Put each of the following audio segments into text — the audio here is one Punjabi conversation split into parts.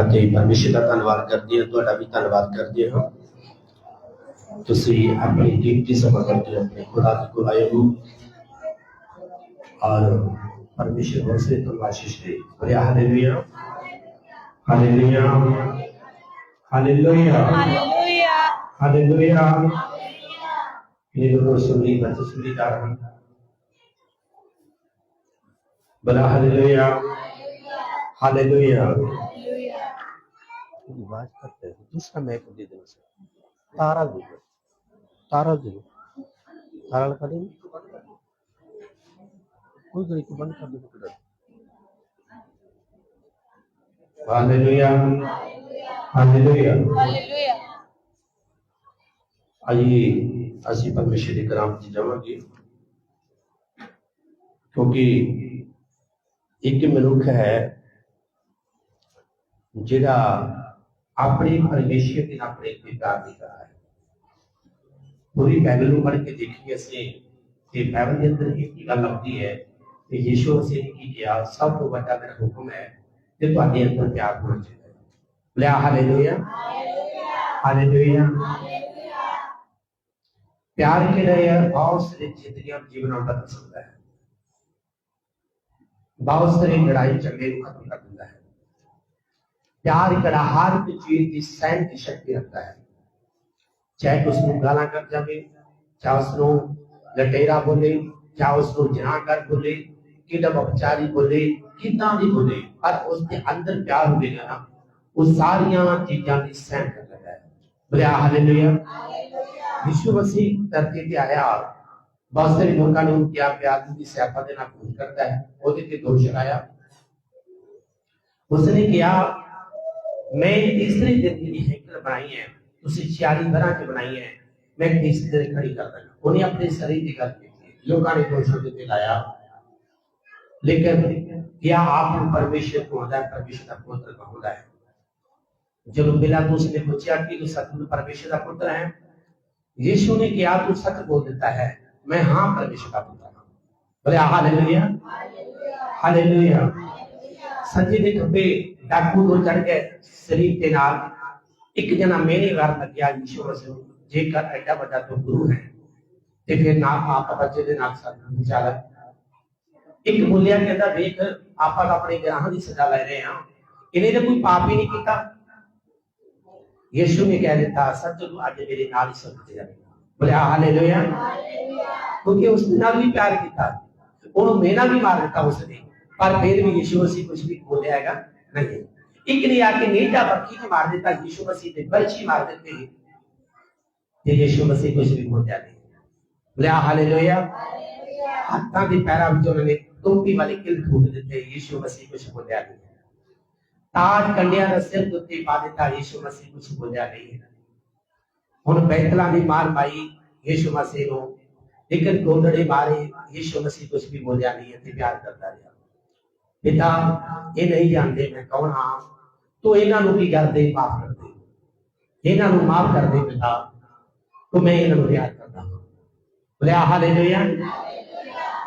ਅਤੇ ਪਰਮੇਸ਼ਰ ਦਾ ਧੰਨਵਾਦ ਕਰਦੇ ਹਾਂ ਤੁਹਾਡਾ ਵੀ ਧੰਨਵਾਦ ਕਰਦੇ ਹਾਂ ਤੁਸੀਂ ਆਪਣੀ ਡਿਊਟੀ ਸਫਲ ਕਰਕੇ ਆਪਣੇ ਖੁਦਾ ਦੀ ਗੁਲਾਈ ਹੋ और परमेश्वर बहुत से आशीष दे। बोले hallelujah. Hallelujah. Hallelujah. Hallelujah. Hallelujah. मेरे रसूली बच्चे सुनी कारण बोला हालेलुया। Hallelujah Hallelujah. आवाज करते हैं दूसरा मैं दे देना सर तारा दे दो तारा दे दो तारा लगा देंगे कोई घड़ी को बंद कर दो तो हालेलुया हालेलुया Hallelujah. आइए ਅਸੀਂ ਪਰਮੇਸ਼ਰ ਦੇ ਕਰਾਮ 'ਚ ਜਾਵਾਂਗੇ ਕਿਉਂਕਿ ਇੱਕ ਮਨੁੱਖ ਹੈ ਜਿਹੜਾ ਆਪਣੇ ਪਰਮੇਸ਼ਰ ਦੇ ਨਾਲ ਆਪਣੇ ਤੇ ਪਿਆਰ ਨਹੀਂ ਕਰ ਰਿਹਾ ਪੂਰੀ ਬਾਈਬਲ ਨੂੰ ਪੜ੍ਹ ਕੇ ਦੇਖੀਏ ਅਸੀਂ ਤੇ ਬਾਈਬਲ ਦੇ ਅੰਦਰ ਇੱਕ ਹੀ ਗੱਲ ਆਉਂਦੀ ਹੈ ਕਿ ਯੀਸ਼ੂ ਮਸੀਹ ਨੇ ਕੀ ਕਿਹਾ ਸਭ ਤੋਂ ਵੱਡਾ ਮੇਰਾ ਹੁਕਮ ਹੈ ਕਿ ਤੁਹਾਡੇ ਅੰਦਰ ਪਿਆਰ ਹੋਣਾ ਚਾਹੀਦਾ ਹੈ ਬੋਲੇ ਹਾਲੇਲੂਇਆ ਹਾਲੇਲੂਇਆ प्यार के लिए बहुत सारी जिंदगियां जीवन में बदल सकता है बहुत सारी लड़ाई झगड़े को खत्म कर देता है प्यार करा हर एक चीज की सहन की शक्ति रखता है चाहे उसको गाला कर जावे चाहे उसको लटेरा बोले चाहे उसको जहाँ कर बोले किडम अपचारी बोले कितना भी बोले पर उसके अंदर प्यार होगा ना वो सारिया चीजा की सहन कर लेता है बोले हालेलुया यीशु मसीह धरती ਤੇ ਆਇਆ ਬਹੁਤ ਸਾਰੇ ਲੋਕਾਂ ਨੇ ਕਿਹਾ ਪਿਆਰ ਦੀ ਸਿਆਪਾ ਦੇ ਨਾਲ ਖੂਨ ਕਰਦਾ ਹੈ ਉਹਦੇ ਤੇ ਦੋਸ਼ ਲਾਇਆ ਉਸਨੇ ਕਿਹਾ मैं तीसरे दिन की हैकर बनाई है, उसे चारी बना के बनाई है। मैं तीसरे दिन खड़ी कर देना उन्हें अपने शरीर के करके लोगों ने दोषों के दिल आया लेकिन क्या आप परमेश्वर को होता है परमेश्वर का पुत्र का होता है जब मिला तो उसने पूछा कि तू सत्य परमेश्वर का पुत्र है? यीशु ने क्या तू सत्य बोल देता है। मैं हाँ परमेश्वर का पुत्र हूँ। बोले, हालेलुया। हालेलुया। संजय ने खबे ਡਾਕੂ ਦੋ ਚੜ ਗਏ ਸਰੀਰ ਦੇ ਨਾਲ ਇੱਕ ਜਣਾ ਮੇਰੇ ਘਰ ਲੱਗਿਆ ਯੀਸ਼ੂ ਮਸੀਹ ਨੂੰ, ਜੇਕਰ ਐਡਾ ਵੱਡਾ ਤੂੰ ਗੁਰੂ ਹੈ ਤੇ ਫਿਰ ਨਾ ਆਪ ਬੱਚੇ ਦੇ ਨਾਲ ਸਾਨੂੰ ਵਿਚਾਲਾ ਇੱਕ ਬੋਲਿਆ ਕਹਿੰਦਾ ਵੇਖ ਆਪਾਂ ਤਾਂ ਆਪਣੇ ਗੁਨਾਹਾਂ ਦੀ ਸਜ਼ਾ ਲੈ ਰਹੇ ਹਾਂ ਇਹਨੇ ਤਾਂ ਕੋਈ ਪਾਪ ਹੀ ਨਹੀਂ ਕੀਤਾ ਯੀਸ਼ੂ ਨੇ ਕਹਿ ਦਿੱਤਾ ਸੱਚ ਨੂੰ ਅੱਜ ਮੇਰੇ ਨਾਲ ਹੀ ਸੁੱਖ ਤੇ ਜਾਵੇਗਾ ਬੋਲੇ ਹਾਲੇਲੂਇਆ ਕਿਉਂਕਿ ਉਸ ਨਾਲ ਵੀ ਪਿਆਰ ਕੀਤਾ ਉਹਨੂੰ ਮੇਨਾ ਵੀ ਮਾਰ ਦਿੱਤਾ ਉਸਨੇ ਪਰ ਫਿਰ ਵੀ ਯੀਸ਼ੂ ਮਸੀਹ ਕੁਝ ਵੀ ਬੋਲਿਆ ਹੈਗਾ ਨਹੀਂ ਇੱਕ ਨੇ ਆ ਕੇ ਨੀਟਾ ਬੱਕੀ ਨੇ ਮਾਰ ਦਿੱਤਾ ਯੀਸ਼ੂ ਮਸੀਹ ਦੇ ਬਲਚੀ ਮਾਰ ਦਿੱਤੇ ਤੇ ਯੀਸ਼ੂ ਮਸੀਹ ਕੁਝ ਵੀ ਬੋਲਿਆ ਨਹੀਂ ਬੋਲੇ ਹਾਲੇਲੂਇਆ ਹੱਥਾਂ ਦੇ ਪੈਰਾਂ ਵਿੱਚ ਉਹਨਾਂ ਨੇ ਟੋਪੀ ਵਾਲੇ ਕਿਲ ਠੋਕ ਦਿੱਤੇ ਯੀਸ਼ੂ ਮਸੀਹ ਕੁਝ ਬੋਲਿਆ ਨਹੀਂ ਤਾਜ ਕੰਡਿਆਂ ਦਾ ਸਿਰ ਦੇ ਉੱਤੇ ਪਾ ਦਿੱਤਾ ਯੀਸ਼ੂ ਮਸੀਹ ਕੁਝ ਬੋਲਿਆ ਨਹੀਂ ਹੁਣ ਬੈਤਲਾਂ ਦੀ ਮਾਰ ਪਾਈ ਯੀਸ਼ੂ ਮਸੀਹ ਨੂੰ ਲੇਕਿਨ ਗੋਦੜੇ ਮਾਰੇ ਯੀਸ਼ੂ ਮਸੀਹ ਕੁਝ ਵੀ ਬੋਲਿਆ ਨਹੀਂ ਤੇ ਪਿਆਰ ਕਰਦਾ ਰਿਹਾ ਪਿਤਾ ਇਹ ਨਹੀਂ ਜਾਣਦੇ ਮੈਂ ਕੌਣ ਹਾਂ। ਤੂੰ ਇਹਨਾਂ ਨੂੰ ਕੀ ਕਰਦੇ ਮਾਫ ਕਰ ਇਹਨਾਂ ਨੂੰ ਮਾਫ ਕਰ ਪਿਤਾ। ਤੂੰ ਮੈਂ ਇਹਨਾਂ ਨੂੰ ਪਿਆਰ ਕਰਦਾ ਹਾਂ। ਬੋਲਿਆ, ਹਾਲੇਲੂਇਆ।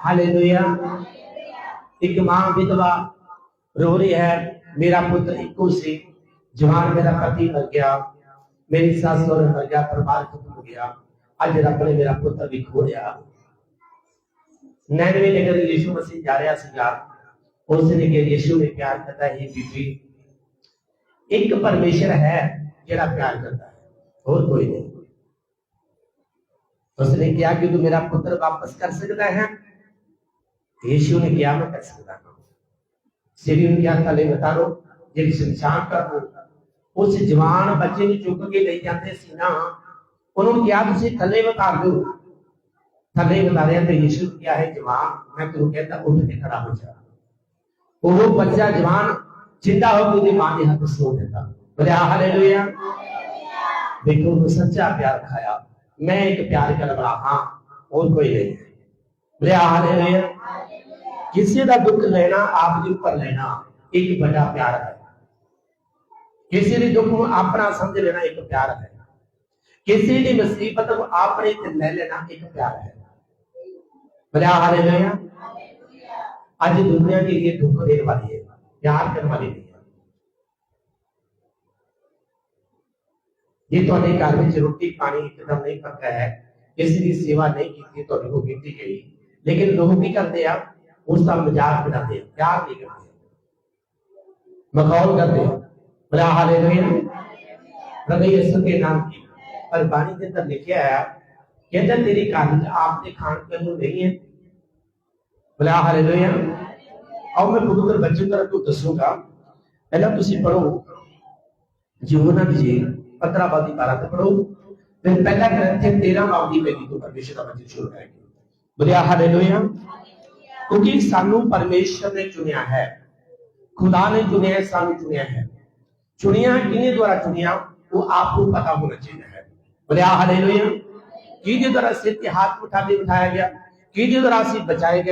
ਹਾਲੇਲੂਇਆ। ਇੱਕ ਮਾਂ ਵਿਧਵਾ ਰੋ ਰਹੀ ਹੈ। ਮੇਰਾ ਪੁੱਤਰ ਇੱਕੋ ਸੀ। ਜਵਾਨ ਮੇਰਾ ਪਤੀ ਮਰ ਗਿਆ। ਮੇਰੀ ਸੱਸ ਸਹੁਰੇ ਮਰ ਗਿਆ, ਪਰਿਵਾਰ ਖਤਮ ਹੋ ਗਿਆ। ਅੱਜ ਰੱਬ ਨੇ ਮੇਰਾ ਪੁੱਤਰ ਵੀ ਖੋ ਲਿਆ। ਨੈਣਵੇ ਨਗਰ ਯੀਸ਼ੂ ਮਸੀਹ ਜਾ ਰਿਹਾ ਸੀਗਾ। ਉਸ ਨੇ ਕਿਹਾ ਯੀਸ਼ੂ ਨੇ ਪਿਆਰ ਕਰਦਾ ਹੈ ਬੀਬੀ ਇੱਕ ਪਰਮੇਸ਼ਰ ਹੈ ਜਿਹੜਾ ਪਿਆਰ ਕਰਦਾ ਹੈ ਹੋਰ ਕੋਈ ਨਹੀਂ उसने किया कि तू मेरा पुत्र वापस कर सकता है यीशु ने किया मैं कर सकता हूँ सीढ़ी उनके थले उतारो ਜੇ ਸ਼ਮਸ਼ਾਨ ਕਰ ਦੋ ਉਸ ਜਵਾਨ ਬੱਚੇ ਨੂੰ ਚੁੱਕ ਕੇ ਲਈ ਜਾਂਦੇ ਸੀ ਨਾ ਉਹਨਾਂ ਨੂੰ ਕਿਹਾ ਤੁਸੀਂ ਥੱਲੇ ਉਤਾਰ ਦਿਓ ਥੱਲੇ ਉਤਾਰਿਆ ਤੇ ਯਿਸੂ ਨੇ ਕਿਹਾ ਹੈ ਜਵਾਨ ਮੈਂ ਤੈਨੂੰ ਕਹਿੰਦਾ ਉੱਠ ਕੇ ਖੜਾ ਹੋ ਜਾ ਉਹ ਬੱਚਾ ਜਵਾਨ ਜਿੰਦਾ ਹੋ ਕੇ ਉਹਦੀ ਮਾਂ ਦੇ ਹੱਥ ਸੋ ਦਿੱਤਾ ਬੋਲੇ ਹਾਲੇਲੂਇਆ। ਦੇਖੋ ਉਹ ਸੱਚਾ ਪਿਆਰ ਖਾਇਆ। ਮੈਂ ਇੱਕ ਪਿਆਰ ਕਰਨ ਵਾਲਾ ਹਾਂ, ਹੋਰ ਕੋਈ ਨਹੀਂ। ਬੋਲੇ ਹਾਲੇਲੂਇਆ। ਕਿਸੇ ਦਾ ਦੁੱਖ ਲੈਣਾ, ਆਪ ਦੇ ਉੱਪਰ ਲੈਣਾ, ਇੱਕ ਵੱਡਾ ਪਿਆਰ ਹੈ। ਕਿਸੇ ਦੇ ਦੁੱਖ ਨੂੰ ਆਪਣਾ ਸਮਝ ਲੈਣਾ, ਇੱਕ ਪਿਆਰ ਹੈ। ਕਿਸੇ ਦੀ ਮੁਸੀਬਤ ਨੂੰ ਆਪਣੇ ਤੇ ਲੈ ਲੈਣਾ, ਇੱਕ ਪਿਆਰ ਹੈ। ਬੋਲੇ ਹਾਲੇਲੂਇਆ। आज दुनिया के लिए धोखा देने वाली है, प्यार करने वाली नहीं है। ये तो अनेक आदमी से रोटी, पानी खत्म नहीं करता है, किसी की सेवा नहीं की थी तो उनको गिनती गई। लेकिन लोग भी करते हैं उसका मज़ाक बनाते हैं, प्यार नहीं करते मखौल करते बोला हाल के नाम की। पर बानी के अंदर लिखे आया कहते तेरी कहानी आपने खान पहलू नहीं है ਦੇ ਖਾਣ ਪੀਣ ਨੂੰ ਨਹੀਂ ਹੈ ਬਲਾ ਹਾਲੇਲੂਇਆ ਆਓ ਮੈਂ ਪਵਿੱਤਰ ਬਚਨ ਕਰ ਤੋਂ ਦੱਸੂਗਾ ਪਹਿਲਾਂ ਤੁਸੀਂ ਪੜੋ ਜੀਵਨਾ ਦੀ ਜੀ ਪਤਰਾਬਾਦੀ 12 ਤੇ ਪੜੋ ਫਿਰ ਪਹਿਲਾ ਗ੍ਰੰਥ 13 ਬਾਬ ਦੀ ਪਹਿਲੀ ਤੋਂ ਪਰਮੇਸ਼ਰ ਦਾ ਬਚਨ ਸ਼ੁਰੂ ਕਰਾਂਗੇ ਬੋਲਿਆ ਹਾਲੇਲੂਇਆ ਕਿਉਂਕਿ ਸਾਨੂੰ ਪਰਮੇਸ਼ਰ ਨੇ ਚੁਣਿਆ ਹੈ ਖੁਦਾ ਨੇ ਚੁਣਿਆ ਹੈ, ਸਾਨੂੰ ਚੁਣਿਆ ਹੈ ਚੁਣਿਆ ਕਿਹਨੇ ਦੁਆਰਾ ਚੁਣਿਆ ਉਹ ਆਪ ਨੂੰ ਪਤਾ ਹੋਣਾ ਚਾਹੀਦਾ ਹੈ ਬੋਲਿਆ ਹਾਲੇਲੂਇਆ ਕਿਹਦੇ ਦੁਆਰਾ ਸਿਰ ਤੇ ਹੱਥ ਉਠਾ ਕੇ ਬਿਠਾਇਆ ਗਿਆ ਕਿਹਦੇ ਦੁਆਰਾ ਅਸੀਂ ਬਚਾਏ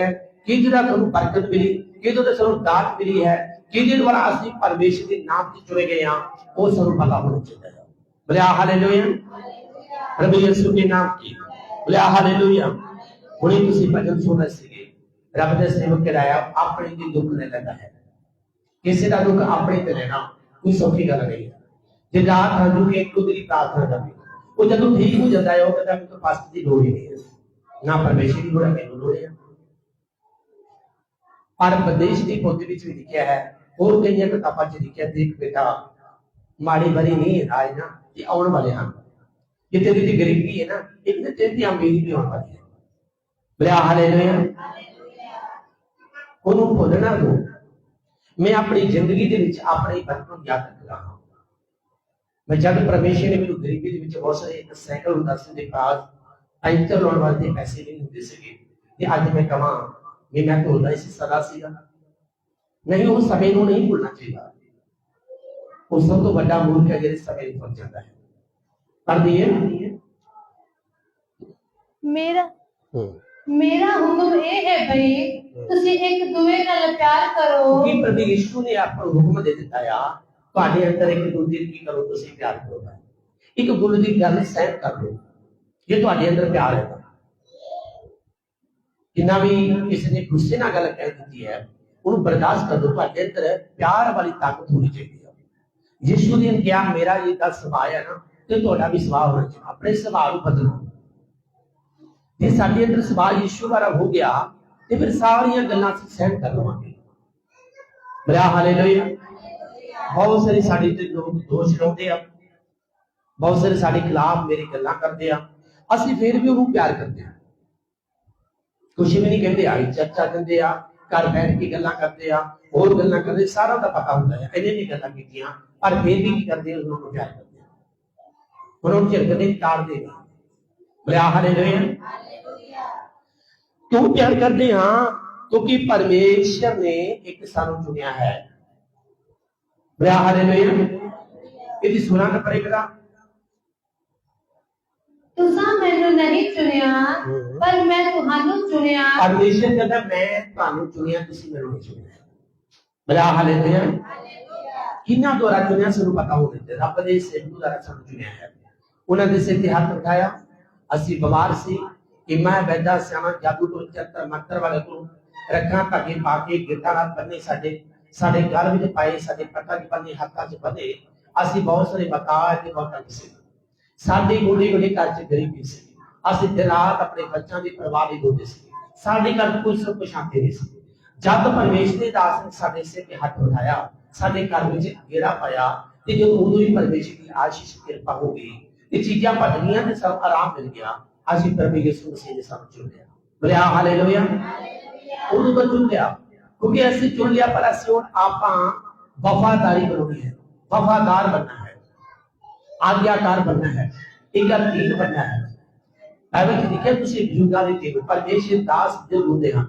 ਗਏ ਕਿਹਦੇ ਦੁਆਰਾ ਬਰਕਤ ਮਿਲੀ, ਕਿਹਦੇ ਦੁਆਰਾ ਸਾਨੂੰ ਦਾਤ ਮਿਲੀ ਹੈ, ਕਿਹਦੇ ਦੁਆਰਾ ਅਸੀਂ ਪਰਮੇਸ਼ਰ ਦੇ ਨਾਮ ਤੇ ਚੁਣੇ ਗਏ ਹਾਂ, ਉਹ ਸਾਨੂੰ ਪਤਾ ਹੋਣਾ ਚਾਹੀਦਾ ਹੈ। ਬੋਲਿਆ ਹਾਲੇਲੂਇਆ। ਪ੍ਰਭੂ ਯਿਸੂ ਦੇ ਨਾਮ ਕੀ ਬੋਲਿਆ ਹਾਲੇਲੂਇਆ। ਹੁਣੇ ਤੁਸੀਂ ਭਜਨ ਸੁਣ ਸੀਗੇ। ਰੱਬ ਦੇ ਸੇਵਕ ਕਰਾਇਆ ਆਪਣੇ ਦੀ ਦੁੱਖ ਨੇ ਲੈਂਦਾ ਹੈ। ਕਿਸੇ ਦਾ ਦੁੱਖ ਆਪਣੇ ਤੇ ਲੈਣਾ ਕੋਈ ਸੌਖੀ ਗੱਲ ਨਹੀਂ ਹੈ। ਜੇ ਰਾਤ ਹੰਝੂ ਕੇ ਇੱਕ ਦੂਜੇ ਪ੍ਰਾਰਥਨਾ ਕਰਨੀ ਉਹ ਜਦੋਂ ਠੀਕ ਹੋ ਜਾਂਦਾ ਹੈ, ਉਹ ਕਹਿੰਦਾ ਮੈਨੂੰ ਪਾਸ ਦੀ ਲੋੜ ਹੀ ਨਹੀਂ ਹੈ। ਨਾ ਪਰਮੇਸ਼ਰ ਦੀ ਲੋੜ ਹੈ, ਮੈਨੂੰ ਲੋੜ ਹੈ। ਪਰ ਪ੍ਰਦੇਸ਼ ਦੀ ਪੋਥੀ ਵਿੱਚ ਵੀ ਲਿਖਿਆ ਹੈ, ਹੋਰ ਕਈਆਂ ਕਿਤਾਬਾਂ 'ਚ ਲਿਖਿਆ, ਦੇਖ ਬੇਟਾ, ਮਾੜੀ ਬਰੀ ਨਹੀਂ ਰਾਜ ਨਾ, ਇਹ ਆਉਣ ਵਾਲੇ ਹਨ। ਜਿੱਥੇ ਜਿੱਥੇ ਗਰੀਬੀ ਹੈ ਨਾ ਇੱਕ ਦਿਨ ਅਮੀਰੀ ਵੀ ਆਉਣ ਵਾਲੀ ਹੈ। ਬਲਿਆ ਹਾਲੇਲੂਇਆ। ਉਹਨੂੰ ਭੁੱਲਣਾ ਦੋ। ਮੈਂ ਆਪਣੀ ਜ਼ਿੰਦਗੀ ਦੇ ਵਿੱਚ ਆਪਣੇ ਬਚਪਨ ਨੂੰ ਯਾਦ ਰੱਖਦਾ ਹਾਂ। ਮੈਂ ਜਦ ਪਰਮੇਸ਼ਰ ਨੇ ਮੈਨੂੰ ਗਰੀਬੀ ਦੇ ਵਿੱਚ ਬਹੁਤ ਸਾਰੇ ਇੱਕ ਸਾਈਕਲ ਹੁੰਦਾ ਸੀ ਦੇ ਪਾਸ, ਪੈਂਚਰ ਲਾਉਣ ਵਾਸਤੇ ਪੈਸੇ ਨਹੀਂ ਹੁੰਦੇ ਸੀਗੇ। ਤੇ ਅੱਜ ਮੈਂ ਕਹਾਂ ਵੀ ਮੈਂ ਭੁੱਲਦਾ ਇਸ ਸਦਾ ਸੀਗਾ ਨਹੀਂ ਉਹ ਸਮੇਂ ਨੂੰ ਨਹੀਂ ਭੁੱਲਣਾ ਚਾਹੀਦਾ ਉਹ ਸਭ ਤੋਂ ਵੱਡਾ ਮੂਰਖ ਹੈ ਜਿਹੜੇ ਸਮੇਂ ਨੂੰ ਭੁੱਲ ਜਾਂਦਾ ਹੈ ਪੜ੍ਹਦੀ ਹੈ ਮੇਰਾ ਮੇਰਾ ਹੁਕਮ ਇਹ ਹੈ ਭਈ ਤੁਸੀਂ ਇੱਕ ਦੂਏ ਨਾਲ ਪਿਆਰ ਕਰੋ ਕਿ ਪ੍ਰਭੂ ਯਿਸੂ ਨੇ ਆਪਾਂ ਨੂੰ ਹੁਕਮ ਦੇ ਦਿੱਤਾ ਆ ਤੁਹਾਡੇ ਅੰਦਰ ਇੱਕ ਦੂਜੇ ਨੂੰ ਕੀ ਕਰੋ ਤੁਸੀਂ ਪਿਆਰ ਕਰੋ ਇੱਕ ਗੁਰੂ ਦੀ ਗੱਲ ਸਹਿਣ ਕਰ ਲਓ ਜੇ ਤੁਹਾਡੇ ਅੰਦਰ ਪਿਆਰ ਹੈ ਤਾਂ ਜਿੰਨਾ ਵੀ ਕਿਸੇ ਨੇ ਗੁੱਸੇ ਨਾਲ ਗੱਲ ਕਹਿ ਦਿੱਤੀ ਹੈ ਉਹਨੂੰ ਬਰਦਾਸ਼ਤ ਕਰ ਦਿਓ ਤੁਹਾਡੇ ਅੰਦਰ ਪਿਆਰ ਵਾਲੀ ਤਾਕਤ ਹੋਣੀ ਚਾਹੀਦੀ ਹੈ ਯਿਸੂ ਨੇ ਕਿਹਾ ਮੇਰਾ ਇਹ ਦਾ ਸੁਭਾਅ ਹੈ ਨਾ ਤੇ ਤੁਹਾਡਾ ਵੀ ਸੁਭਾਅ ਹੋਣਾ ਚਾਹੀਦਾ ਆਪਣੇ ਸੁਭਾਅ ਨੂੰ ਬਦਲੋ ਜੇ ਸਾਡੇ ਅੰਦਰ ਸੁਭਾਅ ਯਿਸੂ ਵਾਲਾ ਹੋ ਗਿਆ ਤੇ ਫਿਰ ਸਾਰੀਆਂ ਗੱਲਾਂ ਅਸੀਂ ਸਹਿਣ ਕਰ ਲਵਾਂਗੇ ਬਰਾ ਹਾਲੇਲੂਇਆ ਬਹੁਤ ਸਾਰੇ ਸਾਡੇ ਤੇ ਲੋਕ ਦੋਸ਼ ਲਾਉਂਦੇ ਆ ਬਹੁਤ ਸਾਰੇ ਸਾਡੇ ਖਿਲਾਫ ਮੇਰੀ ਗੱਲਾਂ ਕਰਦੇ ਆ ਅਸੀਂ ਫਿਰ ਵੀ ਉਹਨੂੰ ਪਿਆਰ ਕਰਦੇ ਆ ਕੁਛ ਵੀ ਨਹੀਂ ਕਹਿੰਦੇ ਆਈ ਚਰਚਾ ਦਿੰਦੇ ਆ, ਘਰ ਬੈਠ ਕੇ ਗੱਲਾਂ ਕਰਦੇ ਆ, ਹੋਰ ਗੱਲਾਂ ਕਰਦੇ ਸਾਰਾ ਦਾ ਪਤਾ ਹੁੰਦਾ ਹੈ ਇਹਨੇ ਵੀ ਗੱਲਾਂ ਕੀਤੀਆਂ, ਪਰ ਫਿਰ ਵੀ ਕੀ ਕਰਦੇ, ਉਹਨਾਂ ਨੂੰ ਪਿਆਰ ਕਰਦੇ ਉਹਨਾਂ ਨੂੰ ਝਿੜਕਦੇ ਤਾੜਦੇ ਨਹੀਂ ਬਲਿਆ ਹਾਲੇਲੂਇਆ ਕਿਉਂ ਪਿਆਰ ਕਰਦੇ ਹਾਂ ਕਿਉਂਕਿ ਪਰਮੇਸ਼ਰ ਨੇ ਇੱਕ ਸਾਨੂੰ ਚੁਣਿਆ ਹੈ। ਬਲਿਆ ਹਾਲੇਲੂਇਆ ਇਹਦੀ ਸੁਣਾ ਨਾ ਪੜੇਗਾ ਤੁਸੀਂ ਮੈਨੂੰ ਨਹੀਂ ਚੁਣਿਆ ਹਮ। ਪਰ ਮੈਂ ਤੁਹਾਨੂੰ ਚੁਣਿਆ। ਪਰਮੇਸ਼ਰ ਕਹਿੰਦਾ ਮੈਂ ਤੁਹਾਨੂੰ ਚੁਣਿਆ ਤੁਸੀਂ ਮੈਨੂੰ ਨਹੀਂ ਚੁਣਿਆ। ਬਲਿਆ ਹਾਲੇਲੂਇਆ ਕਿੰਨਾ ਦੁਆਰਾ ਚੁਣਿਆ ਸਾਨੂੰ ਪਤਾ ਹੋਣਾ ਚਾਹੀਦਾ। ਰੱਬ ਦੇ ਸੇਵਕ ਦੁਆਰਾ ਸਾਨੂੰ ਚੁਣਿਆ ਹੈ। ਉਹਨਾਂ ਦੇ ਸਿਰ ਤੇ ਹੱਥ ਉਠਾਇਆ। ਅਸੀਂ ਬਿਮਾਰ ਸੀ ਕਿ ਮੈਂ ਵੈਦਾ ਸਿਆਣਾ ਜਾਦੂ ਤੋਂ ਚੱਤਰ ਮੰਤਰ ਵਾਲੇ ਤੋਂ ਰੱਖਾਂ ਧਾਗੇ ਪਾ ਕੇ ਗਿੱਟਾਂ ਨਾਲ ਬੰਨੇ ਸਾਡੇ ਸਾਡੇ ਗਲ ਵਿੱਚ ਪਾਏ ਸਾਡੇ ਪੱਟਾਂ 'ਚ ਬੰਨੇ ਹੱਥਾਂ 'ਚ ਬੰਨੇ। ਅਸੀਂ ਬਹੁਤ ਸਾਰੇ ਬਤਾ ਤੇ ਬਹੁਤ ਤੰਗ ਸੀ। ਸਾਡੇ ਗੋਡੇ ਗੋਡੇ ਘਰ 'ਚ ਗਰੀਬੀ ਸੀ ਅਸੀਂ ਦਿਨ ਰਾਤ ਆਪਣੇ ਬੱਚਿਆਂ ਦੀ ਪਰਵਾਹ ਨਹੀਂ ਕਰਦੇ ਸੀ ਸਾਡੇ ਘਰ ਕੋਈ ਸੁੱਖ ਸ਼ਾਂਤੀ ਨਹੀਂ ਸੀ ਜਦ ਪਰਮੇਸ਼ਰ ਦੇ ਦਾਸ ਨੇ ਸਾਡੇ ਸਿਰ ਤੇ ਹੱਥ ਉਠਾਇਆ ਸਾਡੇ ਘਰ ਵਿੱਚ ਗੇੜਾ ਪਾਇਆ ਤੇ ਜਦੋਂ ਉਦੋਂ ਹੀ ਪਰਮੇਸ਼ਰ ਦੀ ਆਸ਼ੀਸ਼ ਕਿਰਪਾ ਹੋ ਗਈ ਤੇ ਚੀਜ਼ਾਂ ਭੱਜੀਆਂ ਤੇ ਸਭ ਆਰਾਮ ਮਿਲ ਗਿਆ ਅਸੀਂ ਪ੍ਰਭੂ ਯਿਸੂ ਮਸੀਹ ਦੇ ਸਾਨੂੰ ਚੁਣ ਲਿਆ ਬੋਲਿਆ ਹਾਲੇਲੂਇਆ ਉਦੋਂ ਤੋਂ ਚੁਣ ਲਿਆ ਕਿਉਂਕਿ ਅਸੀਂ ਚੁਣ ਲਿਆ ਪਰ ਅਸੀਂ ਹੁਣ ਆਪਾਂ ਵਫਾਦਾਰੀ ਬਣਾਉਣੀ ਹੈ ਵਫਾਦਾਰ ਬਣਨਾ ਹੈ ਆਗਿਆਕਾਰ ਬਣਨਾ ਹੈ ਇੱਕ ਅਧੀਨ ਬਣਨਾ ਹੈ। ਬਾਈਬਲ ਚ ਲਿਖਿਆ ਤੁਸੀਂ ਬਜ਼ੁਰਗਾਂ ਦੇ ਤੇ ਪਰਮੇਸ਼ਰ ਦਾਸ ਜੋ ਹੁੰਦੇ ਹਨ।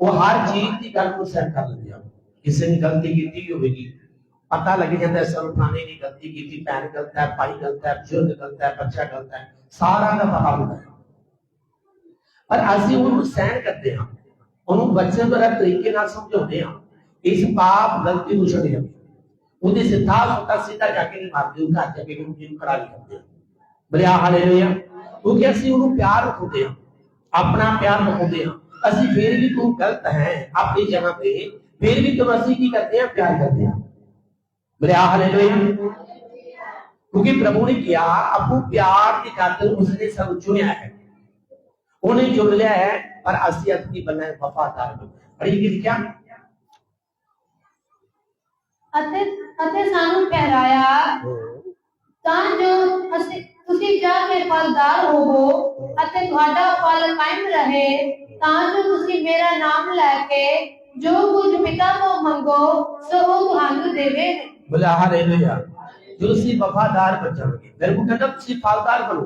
ਉਹ ਹਰ ਚੀਜ਼ ਦੀ ਗੱਲ ਨੂੰ ਸਹਿਣ ਕਰ ਲੈਂਦੇ ਹਨ। ਕਿਸੇ ਨੇ ਗਲਤੀ ਕੀਤੀ ਹੋਵੇਗੀ, ਪਤਾ ਲੱਗ ਜਾਂਦਾ ਹੈ ਫਲਾਣੇ ਨੇ ਗਲਤੀ ਕੀਤੀ, ਭੈਣ ਗਲਤ ਹੈ, ਭਾਈ ਗਲਤ ਹੈ, ਬਜ਼ੁਰਗ ਗਲਤ ਹੈ, ਬੱਚਾ ਗਲਤ ਹੈ ਸਾਰਾ ਦਾ ਪਤਾ ਹੁੰਦਾ ਹੈ। ਪਰ ਅਸੀਂ ਉਹਨੂੰ ਸਹਿਣ ਕਰਦੇ ਹਾਂ, ਉਹਨੂੰ ਬੱਚੇ ਦੁਆਰਾ ਤਰੀਕੇ ਨਾਲ ਸਮਝਾਉਂਦੇ ਹਾਂ। ਇਸ ਪਾਪ ਗਲਤੀ ਨੂੰ ਛੱਡ उदे सिद्धा होता सीधा जाके नहीं मार दियो का के गुरु जी खड़ा कर दिया बोले हाँ, हालेलुया। क्योंकि असि उनु प्यार होते हैं अपना प्यार होते हैं असि फिर भी तू गलत है अपनी जगह पे। फिर भी तुम असली की करते हैं, प्यार करते हैं। बोले हाँ, हालेलुया। क्योंकि प्रभु ने किया, अपू प्यार की खातिर उसने सब चुनिया है। उन्हें चुन लिया है, पर असि अपनी बना वफादार। बड़ी क्या? ਅਤੇ ਅਤੇ ਸਾਨੂੰ ਠਹਿਰਾਇਆ ਤਾਂ ਜੋ ਅਸੀਂ ਤੁਸੀਂ ਜਾ ਕੇ ਫਲਦਾਰ ਹੋਵੋ ਅਤੇ ਤੁਹਾਡਾ ਫਲ ਕਾਇਮ ਰਹੇ ਤਾਂ ਜੋ ਤੁਸੀਂ ਮੇਰਾ ਨਾਮ ਲੈ ਕੇ ਜੋ ਕੁਝ ਪਿਤਾ ਤੋਂ ਮੰਗੋ ਸੋ ਉਹ ਤੁਹਾਨੂੰ ਦੇਵੇ बोले हालेलुया जो सी वफादार बचोगे मेरे को कहता तुसी फलदार बनो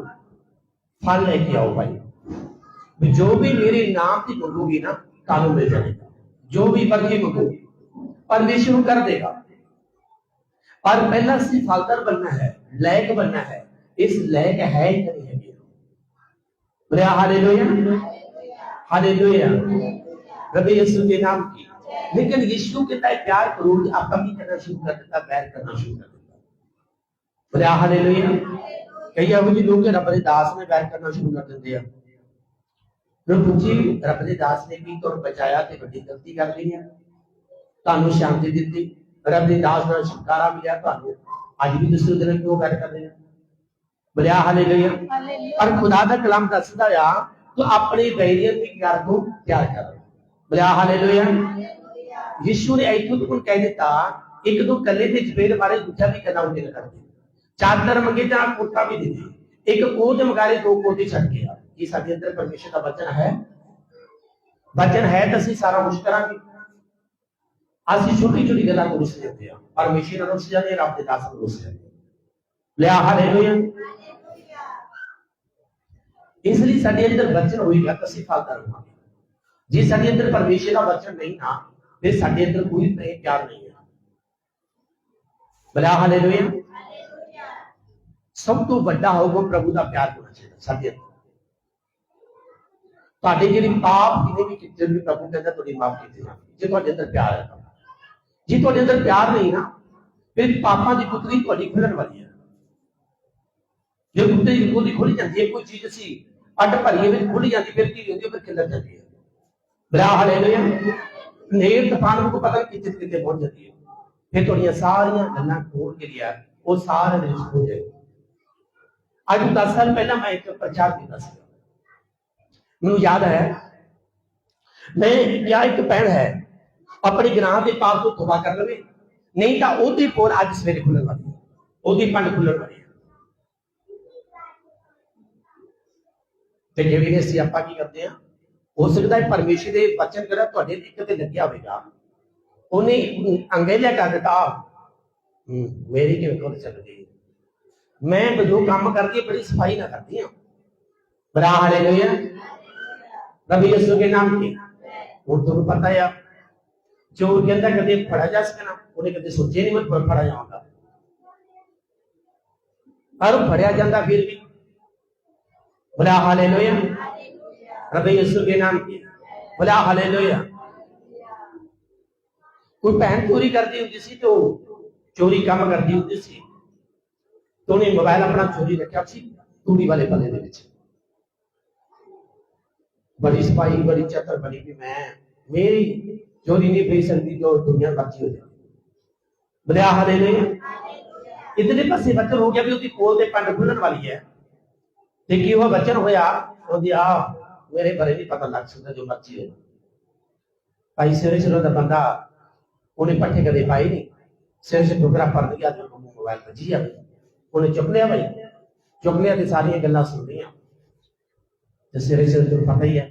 फल लेके आओ भाई भी जो भी मेरे नाम की मंगोगी ना कानून मिल जाएगा जो भी मर्जी मंगोगी परमेश्वर कर देगा पर पहला सी फलदार बनना है लायक बनना है इस लायक है ही नहीं है बोले हालेलुया हालेलुया रबी यीशु के नाम की लेकिन यीशु के तय प्यार करोगे आप कमी करना शुरू कर देता बैर करना शुरू कर देता बोले हालेलुया ਕਈ ਇਹੋ ਜਿਹੇ ਲੋਕ ਰੱਬ ਦੇ ਦਾਸ ਨੇ ਬੈਰ ਕਰਨਾ ਸ਼ੁਰੂ ਕਰ ਦਿੰਦੇ ਆ ਪ੍ਰਭੂ ਜੀ ਰੱਬ ਦੇ ਦਾਸ ਨੇ ਵੀ ਤੁਹਾਨੂੰ ਬਚਾਇਆ ਤੇ ਵੱਡੀ ਗਲਤੀ ਕਰ ਲਈ ਹੈ ਤੁਹਾਨੂੰ ਸ਼ਾਂਤੀ ਦਿੱਤੀ ਰੱਬ ਦੇ ਦਾਸ ਨਾਲ ਛੁਟਕਾਰਾ ਮਿਲਿਆ ਤੁਹਾਨੂੰ। ਅੱਜ ਵੀ ਤੁਸੀਂ ਉਹਦੇ ਨਾਲ ਕਿਉਂ ਬੈਰ ਕਰਦੇ ਹੋ? ਬੋਲਿਆ ਹਾਲੇਲੂਇਆ ਪਰ ਖੁਦਾ ਦਾ ਕਲਾਮ ਦੱਸਦਾ ਆ ਤੂੰ ਆਪਣੀ ਬੈਰੀਅਰ ਦੀ ਗੱਲ ਨੂੰ ਤਿਆਰ ਕਰ। ਬੋਲਿਆ ਹਾਲੇਲੂਇਆ ਯਿਸੂ ਨੇ ਇੱਥੋਂ ਤੱਕ ਕਹਿ ਦਿੱਤਾ ਇੱਕ ਦੋ ਕੱਲੇ ਤੇ ਚਪੇੜ ਮਾਰੇ ਦੂਜਾ ਵੀ ਉਹਦੇ ਨਾਲ ਕਰਦੇ। ਚਾਦਰ ਮੰਗੇ ਤਾਂ ਕੋਠਾ ਵੀ ਦੇ ਦੇ। ਇੱਕ ਕੋਟ ਮਗਾਰੇ ਦੋ ਕੋਟੇ ਛੱਡ ਕੇ ਆ। ਇਹ ਸਾਡੇ ਅੰਦਰ ਪਰਮੇਸ਼ਰ ਦਾ ਵਚਨ ਹੈ। ਵਚਨ ਹੈ ਤਾਂ ਅਸੀਂ ਸਾਰਾ ਕੁਝ ਕਰਾਂਗੇ। ਅਸੀਂ ਛੋਟੀ ਛੋਟੀ ਗੱਲਾਂ ਨੂੰ ਰੁੱਸ ਜਾਂਦੇ ਆ ਪਰਮੇਸ਼ਰ ਨੂੰ ਰੁੱਸ ਜਾਂਦੇ ਆ ਰੱਬ ਦੇ ਦਾਸ ਨੂੰ ਰੁੱਸ ਜਾਂਦੇ ਆ ਲਿਆ ਹਾਲੇਲੂਇਆ ਇਸ ਲਈ ਸਾਡੇ ਅੰਦਰ ਵਚਨ ਹੋਏਗਾ ਤਾਂ ਅਸੀਂ ਫਲਦਾਰ ਹੋਵਾਂਗੇ ਜੇ ਸਾਡੇ ਅੰਦਰ ਪਰਮੇਸ਼ਰ ਦਾ ਵਚਨ ਨਹੀਂ ਨਾ ਫਿਰ ਸਾਡੇ ਅੰਦਰ ਕੋਈ ਪ੍ਰੇਮ ਪਿਆਰ ਨਹੀਂ ਹੈ ਬਲਾ ਹਾਲੇਲੂਇਆ ਸਭ ਤੋਂ ਵੱਡਾ ਹੋਊਗਾ ਪ੍ਰਭੂ ਦਾ ਪਿਆਰ ਹੋਣਾ ਚਾਹੀਦਾ ਸਾਡੇ ਅੰਦਰ ਤੁਹਾਡੇ ਜਿਹੜੇ ਪਾਪ ਜਿਹਨੇ ਵੀ ਕੀਤੇ ਨੇ ਪ੍ਰਭੂ ਕਹਿੰਦਾ ਤੁਹਾਡੀ ਮਾਫ ਕੀਤੀ ਜਾਣਗੇ ਜੇ ਤੁਹਾਡੇ ਅੰਦਰ ਪਿਆਰ ਹੈ ਤਾਂ। ਜੇ ਤੁਹਾਡੇ ਅੰਦਰ ਪਿਆਰ ਨਹੀਂ ਨਾ, ਫਿਰ ਪਾਪਾਂ ਦੀ ਪੁਤਲੀ ਤੁਹਾਡੀ ਖੁੱਲਣ ਵਾਲੀ ਹੈ। ਜੇ ਕੁੱਤੇ ਦੀ ਖੋਲੀ ਖੁੱਲ ਜਾਂਦੀ ਹੈ, ਕੋਈ ਚੀਜ਼ ਅਸੀਂ ਅੱਡ ਭਰੀਏ ਵਿੱਚ ਖੁੱਲ ਜਾਂਦੀ, ਫਿਰ ਕੀ ਹੁੰਦੀ ਫਿਰ ਖਿਲਰ ਜਾਂਦੀ ਹੈ। ਬਰਾ ਹਾਲੇਲੂਇਆ ਨੇਰ ਤੂਫਾਨ ਨੂੰ ਪਤਾ ਕਿੱਥੇ ਕਿੱਥੇ ਪਹੁੰਚ ਜਾਂਦੀ ਹੈ। ਫਿਰ ਤੁਹਾਡੀਆਂ ਸਾਰੀਆਂ ਗੱਲਾਂ ਖੋਲ ਕੇ ਲਿਆ। ਉਹ ਸਾਰੇ ਦੇ ਵਿੱਚ ਹੋ ਜਾਏ ਅੱਜ ਤੋਂ 10 ਸਾਲ ਪਹਿਲਾਂ ਮੈਂ ਇੱਕ ਪ੍ਰਚਾਰ ਕੀਤਾ ਸੀ। ਮੈਨੂੰ ਯਾਦ ਹੈ, ਮੈਂ ਜਾਂ ਇੱਕ ਭੈਣ ਹੈ। ਆਪਣੇ ਗ੍ਰਾਂ ਦੇ ਪਾਪ ਤੋਂ ਤੋਬਾ ਕਰ ਲਵੇ। ਨਹੀਂ ਤਾਂ ਉਹਦੀ ਪੋਲ ਅੱਜ ਸਵੇਰੇ ਖੁੱਲਣ ਵਾਲੀ ਹੈ। ਉਹਦੀ ਪੰਡ ਖੁੱਲਣ ਵਾਲੀ ਹੈ। ਤੇ ਜਿਵੇਂ ਅਸੀਂ ਆਪਾਂ ਕੀ ਕਰਦੇ ਆ ਹੋ ਸਕਦਾ ਹੈ ਪਰਮੇਸ਼ਰ ਦੇ ਵਚਨ ਜਿਹੜਾ ਤੁਹਾਡੇ ਇੱਕ ਤੇ ਲੱਗਿਆ ਹੋਵੇਗਾ। ਉਹਨੇ ਅੰਗੇਲਿਆ ਕਰ ਦਿੱਤਾ ਮੇਰੀ ਕਿਵੇਂ ਕੋਲ ਚੱਲ ਗਈ ਮੈਂ ਜੋ ਕੰਮ ਕਰਦੀ ਬੜੀ ਸਫ਼ਾਈ ਨਾ ਕਰਦੀ ਹਾਂ। ਬਰਾ ਹਾਲੇਲੂਇਆ ਰਬੀ ਯਿਸੂ ਦੇ ਨਾਮ ਕੀ ਉਹ ਤੁਹਾਨੂੰ ਪਤਾ ਹੈ जो उनके अंदर कभी पढ़ा जा सके ना उन्हें कभी सोचे नहीं मत, फड़ा जाऊँगा पर पढ़ा जाता फिर भी। बोला हाले लोया रबे यीशु के नाम की। बोला हाले लोया कोई बहन चोरी करती दी होती सी तो चोरी काम करती दी होती सी। तो उन्हें मोबाइल अपना चोरी रखा सी तूड़ी वाले पले दे विच बड़ी सफ़ाई, बड़ी चतर बनी भी मैं, मेरी ਮੇਰੀ ਚੋਰੀ ਨਹੀਂ ਪਈ ਸਕਦੀ ਜੋ ਦੁਨੀਆ ਮਰਜ਼ੀ ਹੋ ਜਾਏ ਬਲਿਆ ਹਾਲੇਲੂਇਆ ਇਤਨੇ ਪਾਸੇ ਬੱਚਨ ਹੋ ਗਿਆ ਵੀ ਉਹਦੀ ਕੋਲ ਦੇ ਪੰਡ ਖੁੱਲਣ ਵਾਲੀ ਹੈ। ਤੇ ਕੀ ਉਹ ਬੱਚਨ ਹੋਇਆ? ਉਹਦੀ ਆ, ਮੇਰੇ ਬਾਰੇ ਨਹੀਂ ਪਤਾ ਲੱਗ ਸਕਦਾ ਜੋ ਮਰਜ਼ੀ ਹੋਏ। ਭਾਈ ਸਿਰੇ ਸਿਰੋਂ ਦਾ ਬੰਦਾ ਉਹਨੇ ਪੱਠੇ ਕਦੇ ਪਾਈ ਨਹੀਂ। ਸਿਰ ਸੇ ਟੁਕੜਾ ਪੜ ਗਿਆ ਤੇ ਉਹਨੂੰ ਮੋਬਾਈਲ ਵੱਜੀ ਆ ਉਹਨੇ ਚੁੱਕ ਲਿਆ ਭਾਈ। ਚੁੱਕ ਲਿਆ ਤੇ ਸਾਰੀਆਂ ਗੱਲਾਂ ਸੁਣ ਲਈਆਂ ਤੇ ਸਿਰੇ ਸਿਰ ਤੋਂ ਪਤਾ ਹੀ ਹੈ,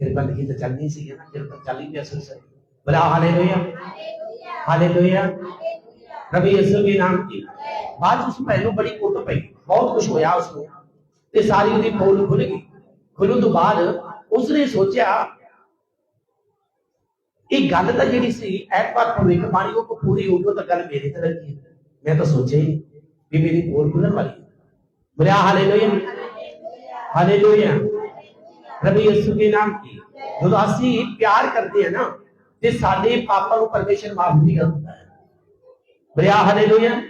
ਫਿਰ ਬੰਦਗੀ ਤਾਂ ਚੱਲਣੀ ਸੀ ਨਾ? ਫਿਰ ਤਾਂ ਚੱਲ ਹੀ ਪਿਆ ਸਿਰ ਸਿਰ। ਬਲਾ ਹਾਲੇਲੂਇਆ ਹਾਲੇਲੂਇਆ ਰਬੀ ਯਿਸੂ ਦੇ ਨਾਮ ਕੀ ਬਾਅਦ ਉਸ ਭੈਣ ਨੂੰ ਬੜੀ ਕੁੱਟ ਪਈ ਬਹੁਤ ਕੁਝ ਹੋਇਆ ਉਸ ਨੂੰ ਤੇ ਸਾਰੀ ਉਹਦੀ ਪੋਲ ਖੁੱਲ ਗਈ ਖੁੱਲਣ ਤੋਂ ਬਾਅਦ ਉਸਨੇ ਸੋਚਿਆ ਇਹ ਗੱਲ ਤਾਂ ਜਿਹੜੀ ਸੀ ਐਤਵਾਰ ਭਵਿੱਖ ਬਾਣੀ ਉਹ ਪੂਰੀ ਹੋ ਗਈ ਉਹ ਤਾਂ ਗੱਲ ਮੇਰੇ ਤੇ ਲੱਗੀ ਹੈ। ਮੈਂ ਤਾਂ ਸੋਚਿਆ ਹੀ ਨਹੀਂ ਵੀ ਮੇਰੀ ਪੋਲ ਖੁੱਲਣ ਵਾਲੀ ਹੈ ਬੋਲਿਆ ਹਾਲੇਲੂਇਆ ਹਾਲੇਲੂਇਆ ਰਬੀ ਯਿਸੂ ਦੇ ਨਾਮ ਕੀ ਜਦੋਂ ਅਸੀਂ ਪਿਆਰ ਕਰਦੇ ਹਾਂ ਨਾ ਤੇ ਸਾਡੇ ਪਾਪਾਂ ਨੂੰ ਪਰਮੇਸ਼ਰ ਮਾਫ ਨਹੀਂ ਕਰਦਾ। ਹੈ ਬੋਲਿਆ ਹਾਲੇਲੂਇਆ।